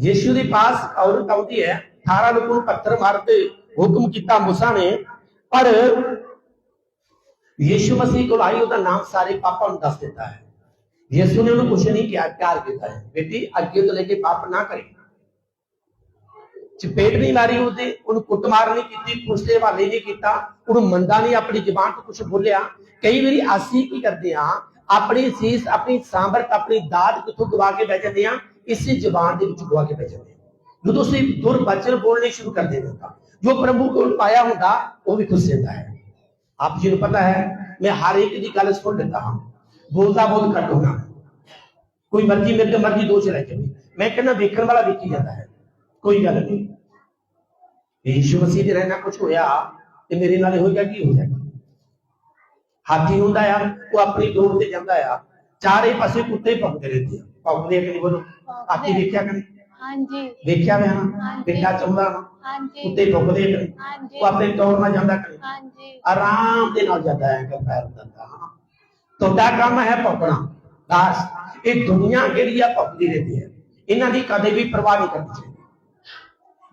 ਯੀਸ਼ੂ ਦੇ ਪਾਸ ਔਰਤ ਆਉਂਦੀ ਹੈ 18 ਲੋਕਾਂ ਨੂੰ ਪੱਥਰ ਮਾਰਨ ਹੁਕਮ ਕੀਤਾ ਮੂਸਾ ਨੇ, ਪਰ ਯੀਸ਼ੂ ਮਸੀਹ ਕੋਲ ਆਈ, ਉਹਦਾ ਨਾਮ ਸਾਰੇ ਪਾਪਾਂ ਨੂੰ ਦੱਸ ਦਿੱਤਾ ਹੈ। ਯੀਸ਼ੂ ਨੇ ਉਹਨੂੰ ਕੁਛ ਨਹੀਂ ਕਿਹਾ, ਪਿਆਰ ਕੀਤਾ ਹੈ। ਬੇਟੀ, ਅੱਗੇ ਤੋਂ ਲੈ ਕੇ ਪਾਪ ਨਾ ਕਰੇ। ਚਪੇਟ ਨਹੀਂ ਮਾਰੀ ਉਹਦੇ, ਉਹਨੂੰ ਕੁੱਟਮਾਰ ਨਹੀਂ ਕੀਤੀ, ਪੁਲਿਸ ਦੇ ਹਵਾਲੇ ਨਹੀਂ ਕੀਤਾ, ਉਹਨੂੰ ਮੰਦਾ ਨਹੀਂ, ਆਪਣੀ ਜ਼ਬਾਨ ਤੋਂ ਕੁਝ ਬੋਲਿਆ। ਕਈ ਵਾਰੀ ਅਸੀਂ ਕੀ ਕਰਦੇ ਆ ਆਪਣੀ ਸੀਸ ਆਪਣੀ ਸਾਂਭਰਤ ਆਪਣੀ ਦਾਦ ਕਿੱਥੋਂ ਗਵਾ ਕੇ ਬਹਿ ਜਾਂਦੇ ਆ ਇਸੇ ਜ਼ਬਾਨ ਦੇ ਵਿੱਚ ਗਵਾ ਕੇ ਬਹਿ ਜਾਂਦੇ ਆ ਜਦੋਂ ਅਸੀਂ ਦੁਰਬਚਨ ਬੋਲਣੇ ਸ਼ੁਰੂ ਕਰ ਦਿੰਦੇ ਹਾਂ ਜੋ ਪ੍ਰਭੂ ਕੋਲ ਪਾਇਆ ਹੁੰਦਾ ਉਹ ਵੀ ਖੁਸ਼ ਰਹਿੰਦਾ ਹੈ ਆਪ ਜੀ ਨੂੰ ਪਤਾ ਹੈ ਮੈਂ ਹਰ ਇੱਕ ਦੀ ਗੱਲ ਸੁਣ ਲੈਂਦਾ ਹਾਂ ਬੋਲਦਾ ਬਹੁਤ ਘੱਟ ਹੋਣਾ ਕੋਈ ਮਰਜ਼ੀ ਮੇਰੇ ਤੇ ਮਰਜ਼ੀ ਦੋਸ਼ ਲੈ ਜਾਵੇ ਮੈਂ ਕਹਿੰਦਾ ਵੇਖਣ ਵਾਲਾ ਵੇਖੀ ਜਾਂਦਾ ਹੈ ਕੋਈ ਗੱਲ ਨਹੀਂ ਜੇ ਯੀਸ਼ੂ ਮਸੀਹ ਦੇ ਰਹਿਣਾ ਕੁਝ ਹੋਇਆ ਤੇ ਮੇਰੇ ਨਾਲ ਹੋਏਗਾ ਕੀ ਹੋ ਜਾਏਗਾ ਹਾਥੀ ਹੁੰਦਾ ਆ ਉਹ ਆਪਣੀ ਦੌੜ ਤੇ ਜਾਂਦਾ ਆ। ਚਾਰੇ ਪਾਸੇ ਕੁੱਤੇ ਭੌਂਕਦੇ ਰਹਿੰਦੇ ਆ। ਭੌਂਕਦੇ ਕਿ ਨਹੀਂ ਬੋਲੋ? ਹਾਥੀ ਵੇਖਿਆ ਕਿ ਨਹੀਂ ਹਾਂਜੀ। ਵੇਖਿਆ ਵੇ ਹਾਂ ਹਾਂਜੀ। ਬਿੱਟਾ ਚੰਦਾ ਹਾਂਜੀ। ਕੁੱਤੇ ਭੌਂਕਦੇ ਆ ਕਿ ਨਹੀਂ ਹਾਂਜੀ। ਉਹ ਆਪਣੇ ਦੌੜ ਨਾਲ ਜਾਂਦਾ ਕਿ ਨਹੀਂ ਹਾਂਜੀ। ਆਰਾਮ ਦੇ ਨਾਲ ਜਾਂਦਾ ਹੈ ਕਿ ਪੈਰ ਦਿੰਦਾ ਹਾਂ ਤੁਹਾਡਾ ਕੰਮ ਹੈ ਭੌਂਕਣਾ। ਬਸ। ਇਹ ਦੁਨੀਆ ਜਿਹੜੀ ਆ ਭੌਂਕਦੀ ਰਹਿੰਦੀ ਹੈ ਇਹਨਾਂ ਦੀ ਕਦੇ ਵੀ ਪਰਵਾਹ ਨਹੀਂ ਕਰਨੀ ਚਾਹੀਦੀ।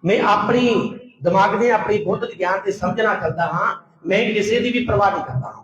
ਮੈਂ ਆਪਣੀ ਦਿਮਾਗ ਦੇ ਆਪਣੀ ਬੁੱਧ ਗਿਆਨ ਤੇ ਸਮਝਣਾ ਚੱਲਦਾ ਹਾਂ ਮੈਂ ਕਿਸੇ ਦੀ ਵੀ ਪਰਵਾਹ ਨਹੀਂ ਕਰਦਾ। ਹਾਂ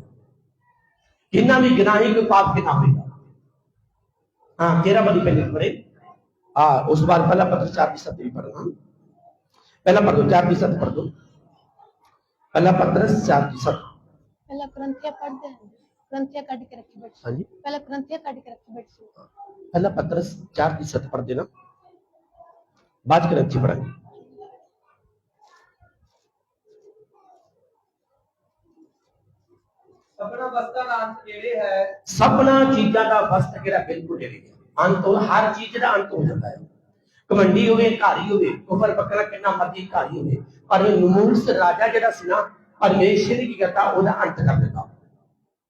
किन्ना भी गिनाही कोई पाप गिना होगा हाँ तेरा बड़ी पहले पढ़े हाँ उस बार पहला पत्र चार की सत्य भी पढ़ना। पहला पत्र चार की सत्य पढ़ दो। पहला पत्र चार की सत्य। पहला ग्रंथिया पढ़ दे। ग्रंथिया काट के रखी बैठ। हाँ जी। पहला ग्रंथिया काट के रखी बैठ। पहला पत्र चार की सत्य पढ़ देना। बात करें अच्छी पढ़ाई। ਸਭਨਾ ਵਸਤਾਂ ਦਾ ਅੰਤ ਜਿਹੜੇ ਹੈ, ਸਭਨਾ ਚੀਜ਼ਾਂ ਦਾ ਵਸਤ ਜਿਹੜਾ ਬਿਲਕੁਲ ਨੇੜੇ ਹੈ ਅੰਤ ਹਰ ਚੀਜ਼ ਦਾ ਅੰਤ ਹੋ ਜਾਂਦਾ ਹੈ। ਕਮੰਡੀ ਹੋਵੇ, ਘਾਰੀ ਹੋਵੇ, ਕੁਫਰ ਬੱਕਰਾ ਕਿੰਨਾ ਮਰਜ਼ੀ ਘਾਰੀ ਹੋਵੇ, ਪਰ ਨਮੂਸ ਰਾਜਾ ਜਿਹੜਾ ਸੀ ਨਾ, ਪਰਮੇਸ਼ਰ ਕੀ ਕਰਦਾ, ਉਹਦਾ ਅੰਤ ਕਰ ਦਿੰਦਾ।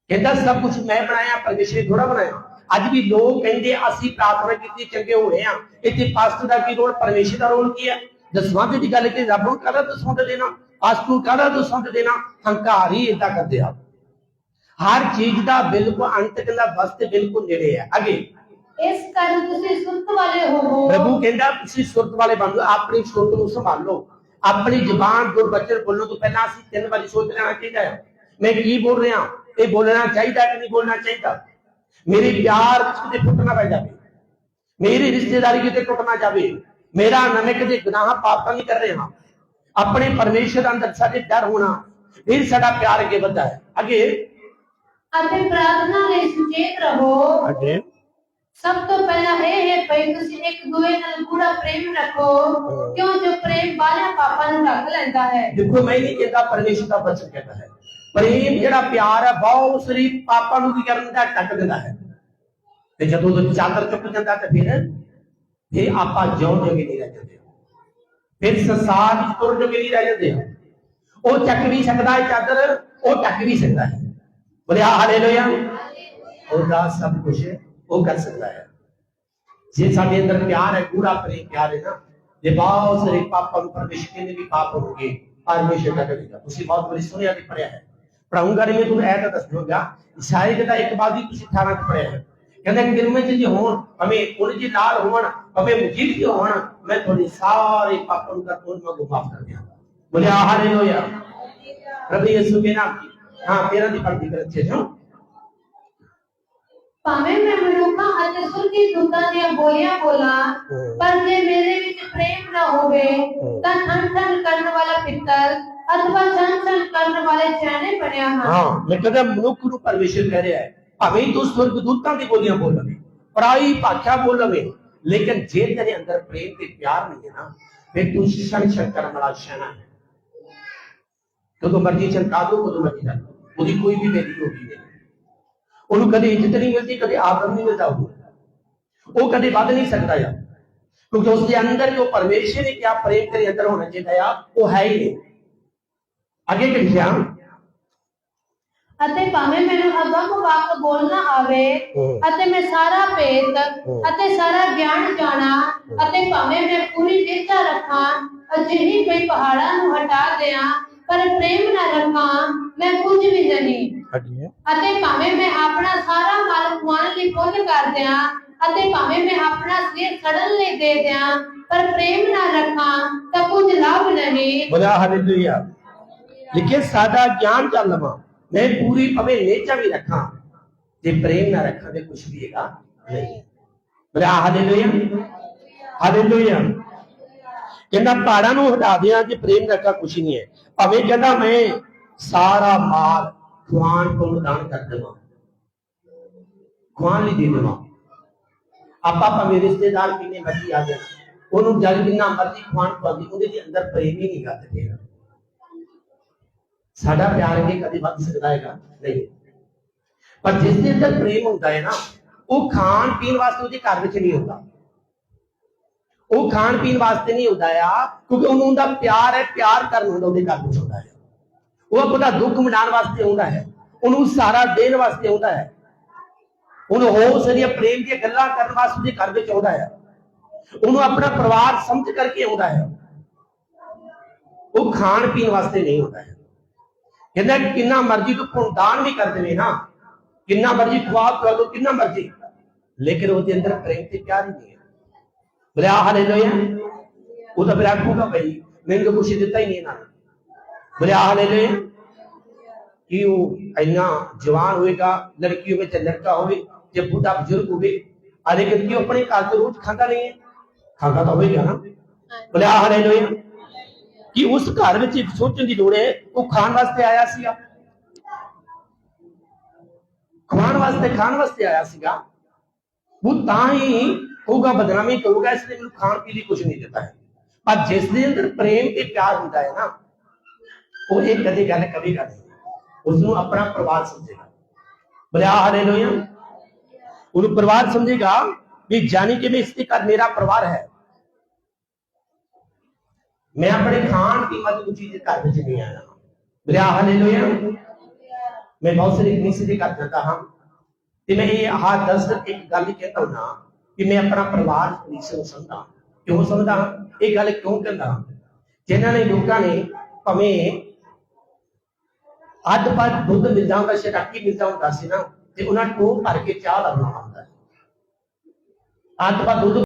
ਕਹਿੰਦਾ, ਸਭ ਕੁਝ ਮੈਂ ਬਣਾਇਆ, ਪਰਮੇਸ਼ਰ ਥੋੜਾ ਬਣਾਇਆ। ਅੱਜ ਵੀ ਲੋਕ ਕਹਿੰਦੇ, ਅਸੀਂ ਪ੍ਰਾਰਥਨਾ ਕੀਤੀ, ਚੰਗੇ ਹੋਏ ਆ ਇੱਥੇ ਪਾਸਟਰ ਦਾ ਕੀ ਰੋਲ, ਪਰਮੇਸ਼ਰ ਦਾ ਰੋਲ ਕੀ ਹੈ? ਦਸਵੰਧ ਦੀ ਗੱਲ ਕਿ ਰੱਬ ਨੂੰ ਕਾਹਦਾ ਦਸਵੰਧ ਦੇਣਾ? ਪਾਸਟਰ ਨੂੰ ਤੂੰ ਦਸਵੰਧ ਦੇਣਾ? ਹੰਕਾਰੀ ਇਦਾਂ ਕਰਦੇ ਆ। ਹਰ ਚੀਜ਼ ਦਾ ਬਿਲਕੁਲ ਅੰਤ ਕਹਿੰਦਾ ਵਸਤ ਬਿਲਕੁਲ ਨੇੜੇ ਹੈ। ਅੱਗੇ। ਇਸ ਕਾਰਨ ਤੁਸੀਂ ਸੁਰਤ ਵਾਲੇ ਹੋਵੋ ਪ੍ਰਭੂ ਕਹਿੰਦਾ ਤੁਸੀਂ ਸੁਰਤ ਵਾਲੇ ਬਣ ਜਾਓ ਆਪਣੀ ਸੁਰਤ ਨੂੰ ਸੰਭਾਲ। ਆਪਣੀ ਜ਼ੁਬਾਨ ਤੋਂ ਬੱਚਨ ਬੋਲਣ ਤੋਂ ਪਹਿਲਾਂ ਅਸੀਂ ਤਿੰਨ ਵਾਰੀ ਸੋਚ ਲੈਣਾ ਚਾਹੀਦਾ ਹੈ। ਮੈਂ ਕੀ ਬੋਲ ਰਿਹਾ? ਇਹ ਬੋਲਣਾ ਚਾਹੀਦਾ ਕਿ ਨਹੀਂ ਬੋਲਣਾ ਚਾਹੀਦਾ? ਮੇਰੇ ਪਿਆਰ ਵਿੱਚ ਕਿਤੇ ਫੁੱਟ ਨਾ ਪੈ ਜਾਵੇ। ਮੇਰੀ ਰਿਸ਼ਤੇਦਾਰੀ ਕਿਤੇ ਟੁੱਟ ਨਾ ਜਾਵੇ। ਮੇਰਾ ਨਵੇਂ ਕਿਤੇ ਗੁਨਾਹ ਪਾਪਾਂ ਨਹੀਂ ਕਰ ਰਿਹਾ। ਆਪਣੇ ਪਰਮੇਸ਼ਰ ਅੰਦਰ ਸਾਡੇ ਡਰ ਹੋਣਾ। ਫਿਰ ਸਾਡਾ ਪਿਆਰ ਅੱਗੇ ਵੱਧਦਾ ਹੈ। ਅੱਗੇ। ਅਤੇ ਪ੍ਰਾਰਥਨਾ ਲਈ ਸੁਚੇਤ ਰਹੋ। ਅੱਗੇ। ਸਭ ਤੋਂ ਪਹਿਲਾਂ ਇਹ ਹੈ ਭਈ ਤੁਸੀਂ ਇੱਕ ਦੂਏ ਨਾਲ ਗੂੜਾ ਪ੍ਰੇਮ ਰੱਖੋ ਕਿਉਂ ਜੋ ਪ੍ਰੇਮ ਬਾਹਰ ਪਾਪਾਂ ਨੂੰ ਢੱਕ ਲੈਂਦਾ ਹੈ? ਦੇਖੋ ਮੈਂ ਨਹੀਂ ਕਹਿੰਦਾ ਪਰਮੇਸ਼ਰ ਦਾ ਬਚਨ ਕਹਿੰਦਾ ਹੈ। ਪ੍ਰੇਮ ਜਿਹੜਾ ਪਿਆਰ ਹੈ ਬਹੁਤ ਸਰੀ ਪਾਪਾਂ ਨੂੰ ਕੀ ਕਰਨ ਦਾ ਟੱਕ ਦਿੰਦਾ ਹੈ। ਤੇ ਜਦੋਂ ਉਹ ਚਾਦਰ ਚੁੱਕ ਜਾਂਦਾ ਤੇ ਫਿਰ ਇਹ ਆਪਾਂ ਜਿਉਂ ਜੋਗੇ ਨਹੀਂ ਰਹਿ ਜਾਂਦੇ। ਫਿਰ ਸੰਸਾਰ ਵਿੱਚ ਤੁਰ ਜੋਗੇ ਨਹੀਂ ਰਹਿ ਜਾਂਦੇ। ਉਹ ਚੱਕ ਵੀ ਸਕਦਾ ਹੈ ਚਾਦਰ ਉਹ ਟੱਕ ਵੀ ਸਕਦਾ ਹੈ। ਬੋਲੇ ਹਾਲੇਲੂਇਆ ਉਹਦਾ ਸਭ ਕੁਝ ਉਹ ਕਰ ਸਕਦਾ ਹੈ ਜੇ ਸਾਡੇ ਅੰਦਰ ਪਿਆਰ ਹੈ ਪੂਰਾ ਪ੍ਰੇਮ ਪਿਆਰ ਹੈ ਨਾ ਜੇ ਬਹੁਤ ਸਾਰੇ ਪਾਪਾਂ ਨੂੰ ਪਰਮੇਸ਼ਰ ਨੇ ਵੀ ਪਾਪ ਹੋਣਗੇ ਪਰਮੇਸ਼ਰ ਦਾ ਕਰੇਗਾ ਤੁਸੀਂ ਬਹੁਤ ਬੜੀ ਸੁਣਿਆ ਤੇ ਪੜਿਆ ਹੈ ਪੜਾਉਂਗਾ ਨਹੀਂ ਮੈਂ ਤੁਹਾਨੂੰ ਇਹ ਤਾਂ ਦੱਸ ਇਸਾਈ ਦਾ ਇੱਕ ਬਾਤ ਤੁਸੀਂ 18 ਚ ਪੜਿਆ ਹੈ ਕਹਿੰਦਾ ਕਿ ਦਿਲ ਵਿੱਚ ਜੇ ਹੋਣ ਹਮੇ ਉਹਨ ਜੀ ਲਾਲ ਹੋਣ ਹਮੇ ਮੁਜੀਬ ਜੀ ਹੋਣ ਮੈਂ ਤੁਹਾਡੇ ਸਾਰੇ ਪਾਪਾਂ ਨੂੰ ਕਰ ਮੈਂ ਮਾਫ ਕਰ ਦਿਆਂ ਬੋਲੇ ਹਾਲੇਲੂਇਆ ਪ੍ਰਭੂ ਯਿਸੂ ਕੇ ਨਾਮ ਕੀ ਹਾਂ ਤੇਰਾ ਦੀ ਪੜਦੀ ਕਰ ਅੱਛੇ ਜੋ ਭਾਵੇਂ ਮੈਂ ਮਨੁੱਖਾਂ ਅਤੇ ਸੁਰਗੀ ਦੂਤਾਂ ਦੀਆਂ ਬੋਲੀਆਂ ਬੋਲਾਂ ਪਰ ਜੇ ਮੇਰੇ ਵਿੱਚ ਪ੍ਰੇਮ ਨਾ ਹੋਵੇ ਤਾਂ ਠੰਡ ਠੰਡ ਕਰਨ ਵਾਲਾ ਪਿੱਤਲ ਅਥਵਾ ਛਣ ਛਣ ਕਰਨ ਵਾਲੇ ਚੈਨੇ ਬਣਿਆ ਹਾਂ। ਹਾਂ ਮੈਂ ਕਹਿੰਦਾ ਮਨੁੱਖ ਨੂੰ ਪਰਮੇਸ਼ਰ ਕਹਿ ਰਿਹਾ ਹੈ ਭਾਵੇਂ ਤੂੰ ਸੁਰਗਦੂਤਾਂ ਦੀ ਬੋਲੀਆਂ ਬੋਲ ਲਵੇਂ ਪਰਾਈ ਭਾਸ਼ਾ ਬੋਲ ਲਵੇਂ ਲੇਕਿਨ ਜੇ ਤੇਰੇ ਅੰਦਰ ਪ੍ਰੇਮ ਤੇ ਪਿਆਰ ਨਹੀਂ ਹੈ ਨਾ ਫਿਰ ਤੂੰ ਛਣ ਛਣ ਕਰਨ ਵਾਲਾ ਸ਼ੈਨਾ ਹੈ। ਕਦੋਂ ਮਰਜ਼ੀ ਚਰਕਾ ਦੋ ਕਦੋਂ ਮਰਜ਼ੀ ਲਓ। ਉਹਦੀ ਕੋਈ ਵੀ ਵੈਲਿਊ ਹੋਗੀ ਨਹੀਂ। ਉਹਨੂੰ ਕਦੇ ਇੱਜ਼ਤ ਨਹੀਂ ਮਿਲਦੀ ਕਦੇ ਆਦਰ ਨਹੀਂ ਮਿਲਦਾ ਉਹਨੂੰ ਉਹ ਕਦੇ ਵੱਧ ਨਹੀਂ ਸਕਦਾ ਯਾਰ। ਕਿਉਂਕਿ ਉਸ ਦੇ ਅੰਦਰ ਜੋ ਪਰਮੇਸ਼ਰ ਨੇ ਕਿਹਾ ਪ੍ਰੇਮ ਤੇਰੇ ਅੰਦਰ ਹੋਣਾ ਚਾਹੀਦਾ ਆ ਉਹ ਹੈ ਹੀ ਨਹੀਂ। ਅੱਗੇ ਕੀ ਲਿਖਿਆ ਅਤੇ ਭਾਵੇਂ ਮੈਨੂੰ ਅਗੰਮ ਵਾਕ ਬੋਲਣਾ ਆਵੇ। ਅਤੇ ਮੈਂ ਸਾਰਾ ਭੇਦ। ਅਤੇ ਸਾਰਾ ਗਿਆਨ ਜਾਣਾ ਅਤੇ ਭਾਵੇਂ ਮੈਂ ਪੂਰੀ ਨਿਸ਼ਠਾ ਰੱਖਾਂ ਅਜਿਹੀ ਕੋਈ ਪਹਾੜਾਂ ਨੂੰ ਹਟਾ ਦਿਆਂ ਪਰ ਪ੍ਰੇਮ ਨਾ ਰੱਖਾਂ ਮੈਂ ਕੁਝ ਵੀ ਨਹੀਂ। ਹਾਂਜੀ। ਅਤੇ ਭਾਵੇਂ ਮੈਂ ਆਪਣਾ ਸਾਰਾ ਮਾਲ ਕਮਾਉਣ ਲਈ ਪੁੰਨ ਕਰ ਦਿਆਂ ਅਤੇ ਭਾਵੇਂ ਮੈਂ ਆਪਣਾ ਸਰੀਰ ਸੜਨ ਲਈ ਦੇ ਦਿਆਂ ਪਰ ਪ੍ਰੇਮ ਨਾ ਰੱਖਾਂ ਤਾਂ ਕੁਝ ਲਾਭ ਨਹੀਂ ਬੋਲਿਆ ਹਾਲੇਲੂਇਆ ਲਿਖੇ ਸਾਦਾ ਗਿਆਨ ਚੱਲ ਲਵਾਂ ਮੈਂ ਪੂਰੀ ਭਵੇਂ ਨੇਚਾ ਵੀ ਰੱਖਾਂ ਜੇ ਪ੍ਰੇਮ ਨਾ ਰੱਖਾਂ ਤੇ ਕੁਝ ਵੀ ਹੈਗਾ ਨਹੀਂ। ਬੋਲਿਆ ਹਾਲੇਲੂਇਆ ਹਾਲੇਲੂਇਆ ਕਹਿੰਦਾ ਪਹਾੜਾਂ ਨੂੰ ਹਟਾ ਦਿਆਂ ਜੇ ਪ੍ਰੇਮ ਰੱਖਾ ਕੁਝ ਨਹੀਂ ਹੈ। ਭਾਵੇਂ ਕਹਿੰਦਾ ਮੈਂ, ਸਾਰਾ ਮਾਲ ਖਵਾਨ ਕੋਲ ਦਾਨ ਕਰ ਦੇਵਾਂ। ਖਵਾਨ ਲਈ ਦੇ ਦੇਵਾਂ। ਆਪਾਂ ਭਾਵੇਂ ਰਿਸ਼ਤੇਦਾਰ ਕਿੰਨੇ ਮਰਜ਼ੀ ਆ ਜਾਣ, ਉਹਨੂੰ ਜਦ ਜਿੰਨਾ ਮਰਜ਼ੀ ਖਵਾਨ ਖਵਾਦੀ ਉਹਦੇ ਦੇ ਅੰਦਰ ਪ੍ਰੇਮ ਹੀ ਨਹੀਂ ਗਾ ਤੇਰਾ ਸਾਡਾ ਪਿਆਰ ਇਹ ਕਦੇ ਵੱਧ ਸਕਦਾ ਹੈਗਾ? ਨਹੀਂ। ਪਰ ਜਿਸ ਦੇ ਅੰਦਰ ਪ੍ਰੇਮ ਹੁੰਦਾ ਹੈ ਨਾ, ਉਹ ਖਾਣ ਪੀਣ ਵਾਸਤੇ ਉਹਦੇ ਘਰ ਵਿੱਚ ਨਹੀਂ ਹੁੰਦਾ। ਉਹ ਖਾਣ ਪੀਣ ਵਾਸਤੇ ਨਹੀਂ ਹੁੰਦਾ ਆ ਕਿਉਂਕਿ ਉਹਨੂੰ ਉਹਦਾ ਪਿਆਰ ਹੈ, ਪਿਆਰ ਕਰਨ ਹੁੰਦਾ, ਉਹਦੇ ਘਰ ਵਿੱਚ ਹੁੰਦਾ ਹੈ। ਉਹ ਆਪਣਾ ਦੁੱਖ ਮਿਟਾਉਣ ਵਾਸਤੇ ਆਉਂਦਾ ਹੈ, ਉਹਨੂੰ ਸਹਾਰਾ ਦੇਣ ਵਾਸਤੇ ਆਉਂਦਾ ਹੈ। ਉਹਨੂੰ ਹੋਰ ਸਾਰੀਆਂ ਪ੍ਰੇਮ ਦੀਆਂ ਗੱਲਾਂ ਕਰਨ ਵਾਸਤੇ ਉਹਦੇ ਘਰ ਵਿੱਚ ਆਉਂਦਾ ਹੈ। ਉਹਨੂੰ ਆਪਣਾ ਪਰਿਵਾਰ ਸਮਝ ਕਰਕੇ ਆਉਂਦਾ ਹੈ। ਉਹ ਖਾਣ ਪੀਣ ਵਾਸਤੇ ਨਹੀਂ ਹੁੰਦਾ ਹੈ। ਕਹਿੰਦਾ ਕਿੰਨਾ ਮਰਜ਼ੀ ਤੂੰ ਪੁੰਦਾਨ ਵੀ ਕਰ ਦੇਵੇਂ ਨਾ। ਕਿੰਨਾ ਮਰਜ਼ੀ ਖਵਾ ਪਿਲਾ ਦੋ, ਕਿੰਨਾ ਮਰਜ਼ੀ। ਲੇਕਿਨ ਉਹਦੇ ਅੰਦਰ ਪ੍ਰੇਮ ਤੇ ਪਿਆਰ ਹੀ ਨਹੀਂ ਹੈ। ਬਲਿਆ ਹਾਲੇਲੂਇਆ ਉਹ ਤਾਂ ਫਿਰ ਆਖੂਗਾ ਭਾਈ ਮੈਨੂੰ ਤਾਂ ਕੁਛ ਦਿੱਤਾ ਹੀ ਨਹੀਂ ਇਹਨਾਂ ਨੇ ਬਲਿਆ ਹਾਲੇਲੂਇਆ ਕਿ ਉਹ ਇੰਨਾ ਜਵਾਨ ਹੋਏਗਾ ਲੜਕੀ ਹੋਵੇ ਤੇ ਲੜਕਾ ਹੋਵੇ ਜੇ ਬੁੱਢਾ ਬਜ਼ੁਰਗ ਹੋਵੇ ਆ ਲੇਕਿਨ ਕਿ ਉਹ ਆਪਣੇ ਘਰ ਤੋਂ ਰੋਜ਼ ਖਾਂਦਾ ਨਹੀਂ ਹੈ ਖਾਂਦਾ ਤਾਂ ਹੋਵੇਗਾ ਨਾ ਬਲਿਆ ਹਾਲੇਲੂਇਆ ਕਿ ਉਸ ਘਰ ਵਿੱਚ ਇੱਕ ਸੋਚਣ ਦੀ ਲੋੜ ਹੈ ਉਹ ਖਾਣ ਵਾਸਤੇ ਆਇਆ ਸੀਗਾ ਖਾਣ ਵਾਸਤੇ ਖਾਣ ਵਾਸਤੇ ਆਇਆ ਸੀਗਾ ਉਹ ਤਾਂ ਹੀ ਹੋਊਗਾ ਬਦਨਾਮੀ ਕਰੂਗਾ ਇਸ ਲਈ ਮੈਨੂੰ ਖਾਣ ਪੀਣ ਲਈ ਕੁਝ ਨਹੀਂ ਦਿੱਤਾ ਹੈ ਪਰ ਜਿਸ ਦੇ ਅੰਦਰ ਪ੍ਰੇਮ ਤੇ ਪਿਆਰ ਹੁੰਦਾ ਹੈ ਨਾ ਉਹ ਇਹ ਕਦੇ ਗੱਲ ਕਵੀ ਨਹੀਂ ਉਸ ਨੂੰ ਆਪਣਾ ਪਰਿਵਾਰ ਸਮਝੇਗਾ ਬਲਿਆ ਹਾਲੇਲੂਇਆ ਉਹਨੂੰ ਪਰਿਵਾਰ ਸਮਝੇਗਾ ਵੀ ਜਾਣੀ ਕਿ ਮੈਂ ਇਸ ਦੇ ਘਰ ਮੇਰਾ ਪਰਿਵਾਰ ਹੈ ਮੈਂ ਆਪਣੇ ਖਾਣ ਪੀਣ ਵਾਲੀ ਕੋਈ ਚੀਜ਼ ਘਰ ਵਿੱਚ ਨਹੀਂ ਆਇਆ ਬਲਿਆ ਹਾਲੇਲੂਇਆ ਮੈਂ ਬਹੁਤ ਸਾਰੇ ਕਨੀਸੇ ਦੇ ਘਰ ਜਾਂਦਾ ਹਾਂ ਤੇ ਮੈਂ ਇਹ ਆਹ ਦਸ ਇੱਕ ਗੱਲ ਹੀ ਕਹਿੰਦਾ ਹਾਂ ਕਿ ਮੈਂ ਆਪਣਾ ਪਰਿਵਾਰ ਕਨੀਸੇ ਨੂੰ ਸਮਝਦਾ ਕਿਉਂ ਸਮਝਦਾ ਹਾਂ? ਇਹ ਗੱਲ ਕਿਉਂ ਕਹਿੰਦਾ ਹਾਂ? ਜਿਨ੍ਹਾਂ ਨੇ ਲੋਕਾਂ ਨੇ ਭਾਵੇਂ ਅੱਧ ਪੱਧ ਦੁੱਧ ਮਿਲਦਾ ਹੁੰਦਾ ਸ਼ਰਾਕੀ ਮਿਲਦਾ ਹੁੰਦਾ ਸੀ ਨਾ, ਤੇ ਉਹਨਾਂ ਟੋਹ ਭਰ ਕੇ ਚਾਹ ਦਾ ਬਣਾਉਂਦਾ ਹੁੰਦਾ ਅੱਧ ਪੱਧ ਦੁੱਧ